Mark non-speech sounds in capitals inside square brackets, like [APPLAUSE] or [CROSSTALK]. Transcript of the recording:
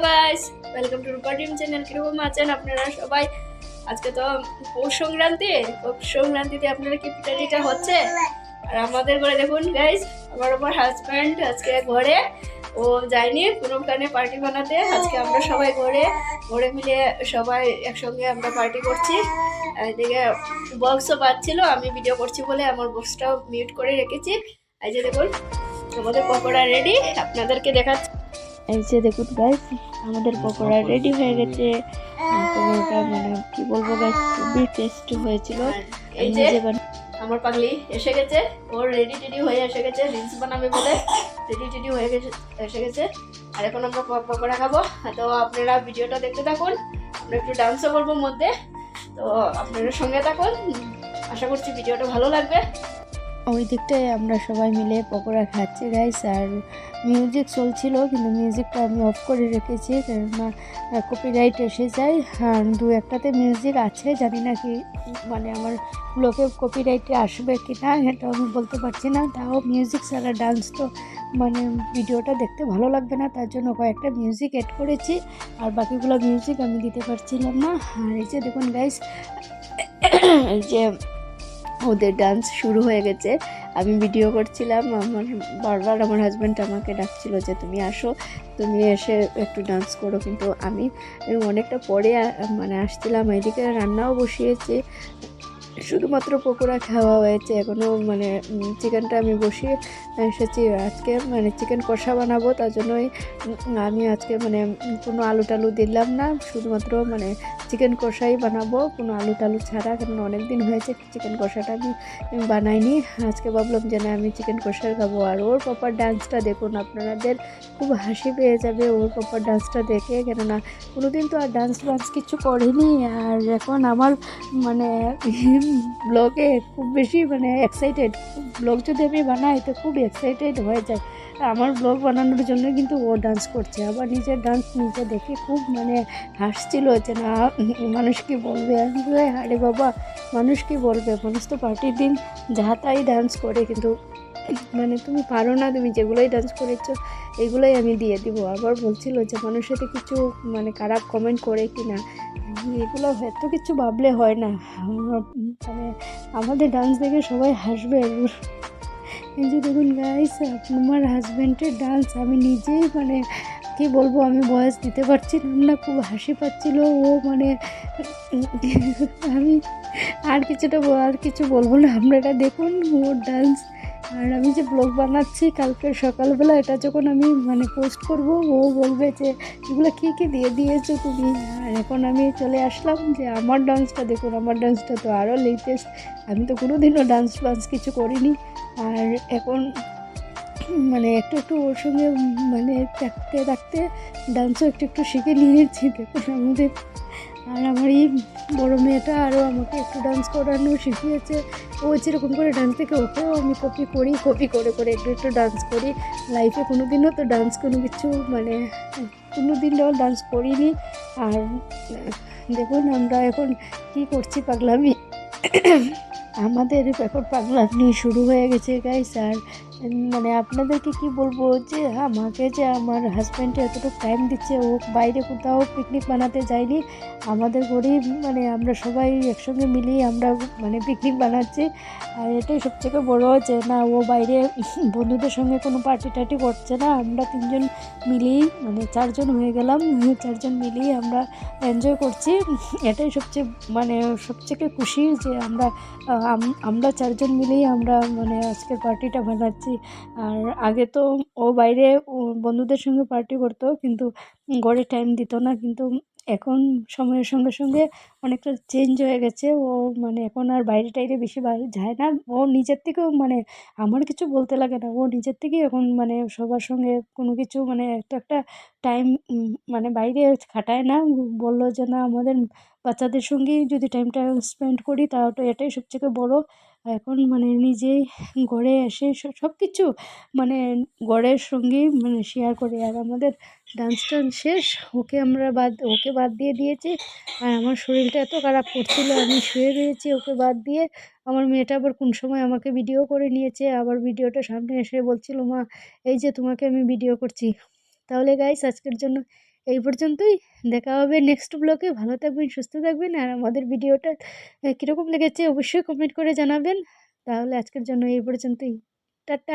Guys, welcome to Rupa team channel কীরকম আছেন আপনারা সবাই? আজকে তো পৌষ সংক্রান্তি, পৌষ সংক্রান্তিতে আপনারা কি পিঠা টিঠা হচ্ছে? আর আমাদের ঘরে দেখুন গাইস, আমার আমার হাজব্যান্ড আজকে ঘরে, ও যায়নি কোনোখানে পার্টি বানাতে। আজকে আমরা সবাই ঘরে ঘরে মিলে সবাই একসঙ্গে আমরা পার্টি করছি। এদিকে বক্সও বাজছিল আমি ভিডিও করছি বলে আমার বক্সটাও মিউট করে রেখেছি। এই যে দেখুন, আমাদের পকোড়া রেডি আপনাদেরকে দেখাচ্ছি। এই যে দেখুন গাইস আমাদের পকোড়া রেডি হয়ে গেছে। পকোড়াটা মানে কি বলব গাইস খুবই টেস্টি হয়েছিল। এই যে আমার পাগলি এসে গেছে ওর রেডি টেডি হয়ে এসে গেছে রিলস বানাবে বলে। রেডি টেডি হয়ে গেছে এসে গেছে। আর এখন আমরা পকোড়া খাব। তো আপনারা ভিডিওটা দেখতে থাকুন। আমরা একটু ডান্সও করব মধ্যে। তো আপনারা সঙ্গে থাকুন। আশা করছি ভিডিওটা ভালো লাগবে। ওই দিকটায় আমরা সবাই মিলে পকোড়া খাচ্ছি গাইস আর মিউজিক চলছিল, কিন্তু মিউজিকটা আমি অফ করে রেখেছি, কেননা কপিরাইট এসে যায়, আর দু একটাতে মিউজিক আছে, জানি না কি মানে আমার ব্লগে কপিরাইটে আসবে কি না এটা আমি বলতে পারছি না, তাও মিউজিক ছাড়া ডান্স তো মানে ভিডিওটা দেখতে ভালো লাগবে না, তার জন্য কয়েকটা মিউজিক এড করেছি, আর বাকিগুলো মিউজিক আমি দিতে পারছিলাম না, আর এই যে দেখুন গাইস [COUGHS] এই যে ওদের ডান্স শুরু হয়ে গেছে। আমি ভিডিও করছিলাম, আমার বারবার আমার হাজব্যান্ড আমাকে ডাকছিল যে, তুমি আসো, তুমি এসে একটু ডান্স করো। কিন্তু আমি অনেকটা পরে মানে আসছিলাম, এদিকে রান্নাও বসিয়েছি। শুধুমাত্র পকোড়া খাওয়া হয়েছে এখনও মানে চিকেনটা আমি বসিয়ে এসেছি। আজকে মানে চিকেন কষা বানাবো, তার জন্যই আমি আজকে মানে কোনো আলু টালু দিলাম না। শুধুমাত্র মানে চিকেন কষাই বানাবো, কোনো আলু টালু ছাড়া কারণ অনেক দিন হয়েছে চিকেন কষাটা আমি বানাইনি। আজকে ভাবলাম যে না, আমি চিকেন কষাই খাব। আর ওর পাপার ডান্সটা দেখুন, আপনাদের খুব হাসি পেয়ে যাবে ওর পাপার ডান্সটা দেখে। কেননা, কোনোদিন তো আর ডান্স বান্স কিছু করিনি। আর এখন আমার মানে ব্লগে খুব বেশি মানে এক্সাইটেড ব্লগ যদি আমি বানাই তো খুব এক্সাইটেড হয়ে যায়। আমার ব্লগ বানানোর জন্য কিন্তু ও ডান্স করছে। আবার নিজের ডান্স নিজে দেখে খুব মানে হাসছিল যে, না, মানুষ কি বলবে? আরে বাবা, মানুষ কি বলবে? মানুষ তো পার্টির দিন যাহা তাই ডান্স করে। কিন্তু মানে তুমি পারো না, তুমি যেগুলোই ডান্স করেছ, এগুলোই আমি দিয়ে দিব। আবার বলছিল যে, মানুষের তো কিছু মানে খারাপ কমেন্ট করে কি না? এগুলো এত কিছু ভাবলে হয় না। মানে আমাদের ডান্স দেখে সবাই হাসবে। এই যে দেখুন গাইস আমার হাজব্যান্ডের ডান্স আমি নিজেই মানে কি বলব, আমি বয়স দিতে পারছিলাম না খুব হাসি পাচ্ছিল। ও মানে আমি আর কিছুটা আর কিছু বলব না। আপনারা দেখুন ওর ডান্স আর আমি যে ব্লগ বানাচ্ছি কালকে সকালবেলা, এটা যখন আমি মানে পোস্ট করব, ও বলবে যে, এগুলো কী কী দিয়ে দিয়েছ তুমি? আর এখন আমি চলে আসলাম যে, আমার ডান্সটা দেখুন, আমার ডান্সটা তো আরও লেটেস্ট আমি তো কোনো দিনও ডান্স বান্স কিছু করিনি। আর এখন মানে একটু একটু ওর সঙ্গে মানে থাকতে থাকতে ডান্সও একটু একটু শিখে নিয়েছি। দেখুন আমাদের আর আমার এই বড়ো মেয়েটা আরও আমাকে একটু ডান্স করানো শিখিয়েছে। ও যেরকম করে ডান্স থেকে ওকেও আমি কপি করি কপি করে করে একটু একটু ডান্স করি। লাইফে কোনো দিনও তো ডান্স কোনো কিছু মানে কোনো দিন দিনও ডান্স করিনি। আর দেখুন আমরা এখন কী করছি পাগলামি। আমাদের এখন পাগলামি শুরু হয়ে গেছে গাইস আর মানে আপনাদেরকে কি বলব যে, আমাকে যে আমার হাজব্যান্ডে এতটুকু টাইম দিচ্ছে, ও বাইরে কোথাও পিকনিক বানাতে যায়নি, আমাদের গরিব মানে আমরা সবাই একসঙ্গে মিলিয়ে আমরা মানে পিকনিক বানাচ্ছি। আর এটাই সবথেকে বড় যে, না, ও বাইরে [LAUGHS] বন্ধুদের সঙ্গে কোনো পার্টি টার্টি করছে না, আমরা তিনজন মিলিয়েই মানে চারজন হয়ে গেলাম, [LAUGHS] চারজন মিলিয়ে আমরা এনজয় করছি। [LAUGHS] এটাই সবচেয়ে মানে সবথেকে খুশি যে আমরা আমরা চারজন মিলেই আমরা মানে আজকের পার্টিটা বানাচ্ছি। আর আগে তো ও বাইরে বন্ধুদের সঙ্গে পার্টি করতো কিন্তু ঘরে টাইম দিত না। কিন্তু এখন সময়ের সঙ্গে সঙ্গে অনেকটা চেঞ্জ হয়ে গেছে। ও মানে এখন আর বাইরে টাইরে বেশি যায় না। ও নিজের থেকেও মানে আমার কিছু বলতে লাগে না। ও নিজের থেকেই এখন মানে সবার সঙ্গে কোনো কিছু মানে একটা একটা টাইম মানে বাইরে খাটায় না। বলল যে, না, আমাদের বাচ্চাদের সঙ্গেই যদি টাইমটা স্পেন্ড করি তাও তো এটাই সবথেকে বড় এখন মানে নিজেই ঘরে এসে সব কিছু মানে ঘরের সঙ্গেই মানে শেয়ার করে। আর আমাদের ডান্স টান্স শেষ, ওকে আমরা বাদ, ওকে বাদ দিয়ে দিয়েছি। আর আমার শরীরটা এত খারাপ করছিল, আমি শুয়ে রয়েছি ওকে বাদ দিয়ে। আমার মেয়েটা আবার কোন সময় আমাকে ভিডিও করে নিয়েছে, আবার ভিডিওটা সামনে এসে বলছিল, মা, এই যে তোমাকে আমি ভিডিও করছি। তাহলে গাইস আজকের জন্য এই পর্যন্তই। দেখা হবে নেক্সট ব্লগে ভালো থাকবেন, সুস্থ থাকবেন। আর আমাদের ভিডিওটা কীরকম লেগেছে অবশ্যই কমেন্ট করে জানাবেন। তাহলে আজকের জন্য এই পর্যন্তই। টাটা।